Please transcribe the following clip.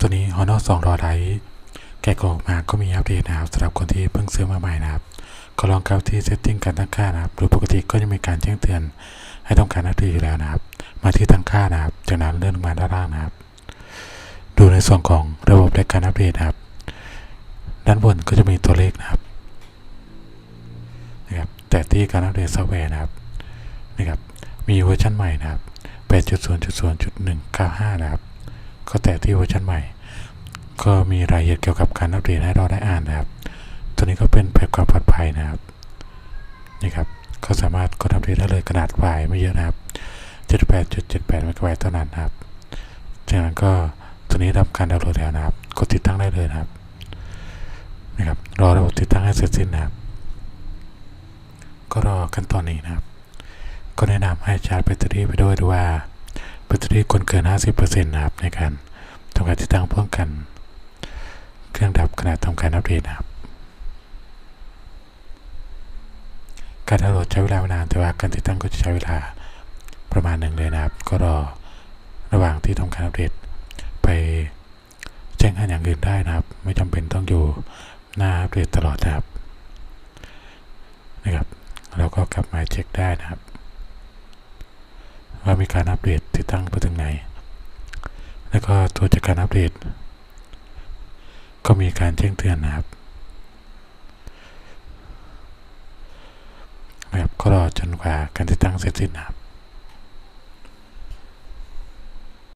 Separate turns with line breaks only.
ตัวนี้ Honor 2รอไลท์แกะกล่องออกมาก็มีอัปเดตนะครับสำหรับคนที่เพิ่งซื้อมาใหม่นะครับ ก็ลองเข้าที่ setting การตั้งค่านะครับโดยปกติก็จะมีการแจ้งเตือน ให้ต้องการอัปเดตอยู่แล้วนะครับ มาที่ตั้งค่านะครับ จากนั้นเลื่อนลงมาด้านล่างนะครับ ดูในส่วนของระบบและการอัปเดตนะครับ ด้านบนก็จะมีตัวเลขนะครับนะครับแต่ที่การอัปเดตซอฟต์แวร์นะครับนะครับมีเวอร์ชันใหม่นะครับ8.0.0.195 นะครับ ก็แตะที่เวอร์ชันใหม่ ก็มีรายละเอียดเกี่ยวกับการอัปเดตให้เราได้อ่านนะครับ ตัวนี้ก็เป็นเพื่อความปลอดภัยนะครับนี่ครับก็สามารถกดอัปเดตได้เลยขนาดไฟล์ไม่เยอะนะครับ 78.78เมกะไบต์เท่านั้นครับ จากนั้นก็ตัวนี้รับการดาวน์โหลดแล้วนะครับ กดติดตั้งได้เลยนะครับนะครับรอระบบติดตั้งให้เสร็จสิ้นนะครับ ก็รอขั้นตอนนี้นะครับ ก็แนะนำให้ชาร์จแบตเตอรี่ไปด้วยหรือว่า แบตเตอรี่คนเกิน 50%นะครับในการทำการติดตั้งป้องกัน เครื่องดับขณะทำการอัปเดตนะครับ การดาวน์โหลดใช้เวลาไม่นานแต่ว่าการติดตั้งก็จะใช้เวลาประมาณหนึ่งเลยนะครับ ก็รอระหว่างที่ทำการอัปเดตไปแจ้งงานอย่างอื่นได้นะครับ ไม่จำเป็นต้องอยู่หน้าอัปเดตตลอดนะครับนะครับแล้วก็กลับมาเช็คได้นะครับ ว่ามีการอัปเดตติดตั้งไปถึงไหน แล้วก็ตัวจากการอัปเดต ก็มีการแจ้งเตือนนะครับนะครับก็รอจนกว่าการติดตั้งเสร็จสิ้นนะครับ